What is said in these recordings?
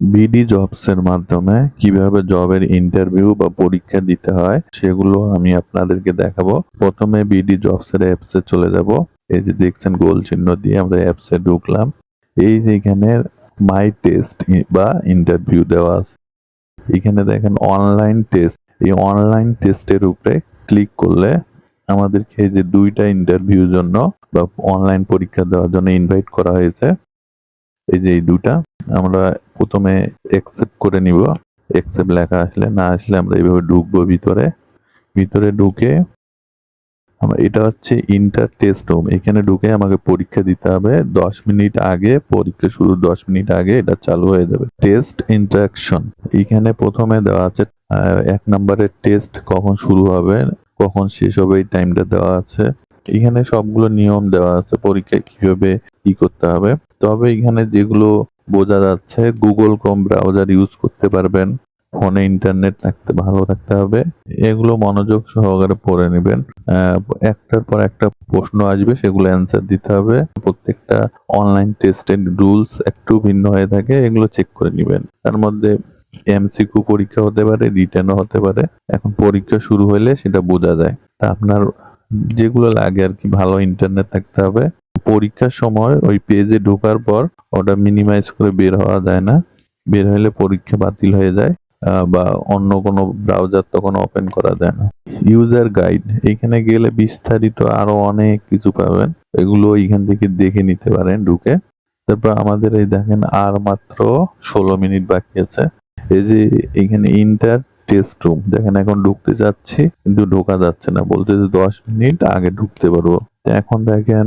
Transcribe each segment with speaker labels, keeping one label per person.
Speaker 1: BD jobs এর মাধ্যমে কীভাবে জবের ইন্টারভিউ বা পরীক্ষা দিতে হয়, সেগুলো আমি আপনাদেরকে দেখাবো। প্রথমে বিডি জবস এর অ্যাপস চলে যাব। এই যে দেখছেন গোল চিহ্ন দিয়ে আমরা অ্যাপস ঢুকলাম। এই যে এখানে মাই টেস্ট বা ইন্টারভিউ দেওয়া এখানে দেখেন অনলাইন টেস্ট এই অনলাইন টেস্টের উপরে ক্লিক করলে আমাদেরকে এই যে দুইটা ইন্টারভিউর জন্য বা অনলাইন পরীক্ষা দেওয়ার জন্য ইনভাইট করা হয়েছে। এই যে এই দুটা আমরা প্রথমে অ্যাকসেপ্ট করে নিব। অ্যাকসেপ্ট লেখা আসলে, না আসলে আমরা এইভাবে ঢুকবো ভিতরে। ভিতরে ঢুকে আমরা, এটা হচ্ছে ইন্টার টেস্ট হোম এখানে ঢুকে আমাকে পরীক্ষা দিতে হবে। দশ মিনিট আগে, পরীক্ষা শুরু দশ মিনিট আগে এটা চালু হয়ে যাবে। টেস্ট ইন্টারাকশন এখানে প্রথমে দেওয়া আছে এক নম্বরের টেস্ট কখন শুরু হবে, কখন শেষ হবে, এই টাইমটা দেওয়া আছে। এখানে সবগুলো নিয়ম দেওয়া আছে, পরীক্ষায় কীভাবে কি করতে হবে। তবে এখানে যেগুলো বোঝা যাচ্ছে গুগল ক্রোম ব্রাউজার ইউজ করতে পারবেন, ফোনে ইন্টারনেট থাকতে ভালো থাকতে হবে, এগুলো মনোযোগ সহকারে পড়ে নেবেন। একটার পর একটা প্রশ্ন আসবে, সেগুলো অ্যান্সার দিতে হবে। প্রত্যেকটা অনলাইন টেস্টের রুলস একটু ভিন্ন হয়ে থাকে, এগুলো চেক করে নেবেন। তার মধ্যে এমসিকিউ পরীক্ষা হতে পারে রিটেনও হতে পারে। এখন পরীক্ষা শুরু হলে সেটা বোঝা যায়। তা আপনার যেগুলো লাগে আর কি, ভালো ইন্টারনেট থাকতে হবে। পরীক্ষার সময় ওই পেজে ঢোকার পর ওটা মিনিমাইজ করে বের হওয়া যায় না। বের হলে পরীক্ষা বাতিল হয়ে যায় বা অন্য কোনো ব্রাউজার তখন ওপেন করা যায় না। ইউজার গাইড এখানে গেলে বিস্তারিত আরও অনেক কিছু পাবেন। এগুলো এখান থেকে দেখে নিতে পারেন ঢুকে। তারপর আমাদের এই দেখেন আর মাত্র ষোলো মিনিট বাকি আছে। এই যে এখানে ইন্টার টেস্ট রুম দেখেন, এখন ঢুকতে যাচ্ছি, কিন্তু ঢোকা যাচ্ছে না। বলতে যে দশ মিনিট, আগে ঢুকতে পারব। এখন দেখেন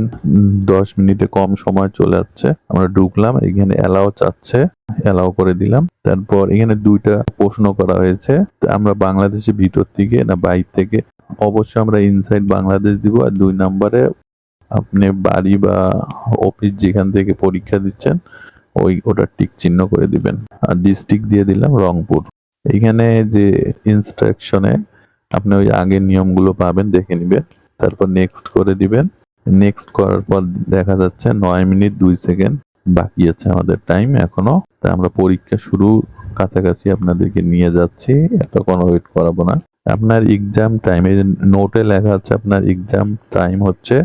Speaker 1: দশ মিনিটে কম সময় চলে যাচ্ছে। আমরা ঢুকলাম, এখানে অ্যালাও চাচ্ছে। অ্যালাও করে দিলাম। তারপর এখানে দুইটা প্রশ্ন করা হয়েছে। আমরা বাংলাদেশের ভিতর থেকে না বাইর থেকে? অবশ্যই আমরা ইনসাইড বাংলাদেশ দিব। আর দুই নম্বরে আপনি বাড়ি বা অফিস যেখান থেকে পরীক্ষা দিচ্ছেন, ওই ওটা টিক চিহ্ন করে দিবেন। আর ডিস্ট্রিক্ট দিয়ে দিলাম রংপুর। এখানে যে ইনস্ট্রাকশনে আপনি ওই আগের নিয়মগুলো পাবেন, দেখে নেবেন, তারপর নেক্সট করে দিবেন। নেক্সট করার পর দেখা যাচ্ছে নয় মিনিট দুই সেকেন্ড বাকি আছে আমাদের টাইম এখনও। তা আমরা পরীক্ষা শুরু কাছাকাছি আপনাদেরকে নিয়ে যাচ্ছি, এতক্ষণ ওয়েট করাবো না। আপনার এক্সাম টাইম এই নোটে লেখা আছে, আপনার এক্সাম টাইম হচ্ছে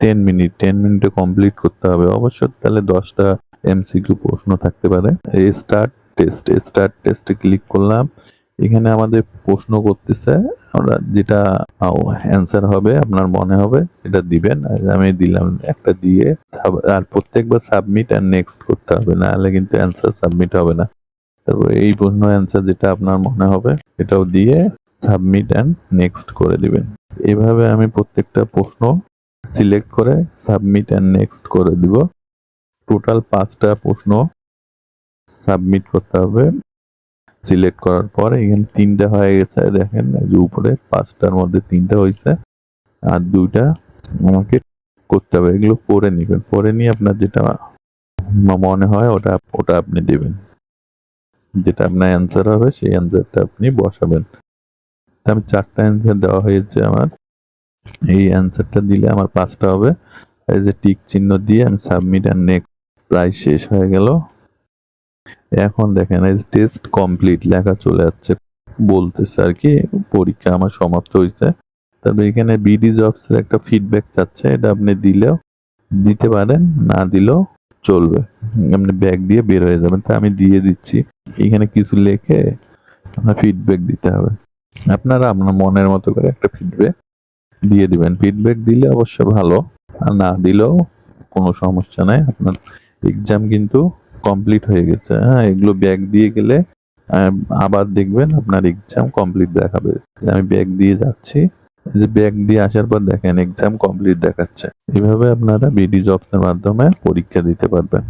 Speaker 1: টেন মিনিট টেন মিনিটে কমপ্লিট করতে হবে। অবশ্য তাহলে দশটা এমসিকিউ প্রশ্ন থাকতে পারে। স্টার্ট টেস্ট স্টার্ট টেস্টে ক্লিক করলাম। এখানে আমাদের প্রশ্ন করতেছে, আমরা যেটা অ্যান্সার হবে, আপনার মনে হবে, এটা দিবেন। আমি দিলাম একটা দিয়ে আর প্রত্যেকবার সাবমিট আর নেক্সট করতে হবে, না হলে কিন্তু অ্যান্সার সাবমিট হবে না। তারপর এই প্রশ্ন অ্যান্সার যেটা আপনার মনে হবে, এটাও দিয়ে সাবমিট অ্যান্ড নেক্সট করে দিবেন। এভাবে আমি প্রত্যেকটা প্রশ্ন সিলেক্ট করে সাবমিট অ্যান্ড নেক্সট করে দিব। টোটাল পাঁচটা প্রশ্ন সাবমিট করতে হবে। সিলেক্ট করার পর এখানে তিনটা হয়ে গেছে, দেখেন যে উপরে পাঁচটার মধ্যে তিনটা হয়েছে। আর দুইটা আমাকে করতে হবে, এগুলো পরে নেবেন। পরে নিয়ে আপনার যেটা মনে হয় ওটা ওটা আপনি দেবেন। যেটা আপনার অ্যান্সার হবে, সেই অ্যান্সারটা আপনি বসাবেন। আমি চারটা অ্যান্সার দেওয়া হয়েছে আমার। এই অ্যান্সারটা দিলে আমার পাঁচটা হবে। এই যে টিক চিহ্ন দিয়ে আমি সাবমিট আর নেক্সট প্রায় শেষ হয়ে গেল। এখন দেখেন, এই টেস্ট কমপ্লিট লেখা চলে যাচ্ছে। বলতেছে আর কি, পরীক্ষা আমার সমাপ্ত হয়েছে তবে এখানে বিডি জবস এর একটা ফিডব্যাক চাচ্ছে, এটা আপনি দিলেও দিতে পারেন, না দিলেও চলবে। আপনি ব্যাগ দিয়ে বের হয়ে যাবেন। তা আমি দিয়ে দিচ্ছি। এখানে কিছু লেখে আপনার ফিডব্যাক দিতে হবে। আপনারা আপনার মনের মতো করে একটা ফিডব্যাক দিয়ে দিবেন। ফিডব্যাক দিলে অবশ্য ভালো, আর না দিলেও কোনো সমস্যা নাই। আপনার এক্সাম কিন্তু কমপ্লিট হয়ে গেছে। হ্যাঁ এগুলো ব্যাগ দিয়ে গেলে আবার দেখবেন আপনার এক্সাম কমপ্লিট দেখাবে। আমি ব্যাগ দিয়ে যাচ্ছি। যে ব্যাগ দিয়ে আসার পর দেখেন এক্সাম কমপ্লিট দেখাচ্ছে। এভাবে আপনারা বিডি জবসের মাধ্যমে পরীক্ষা দিতে পারবেন।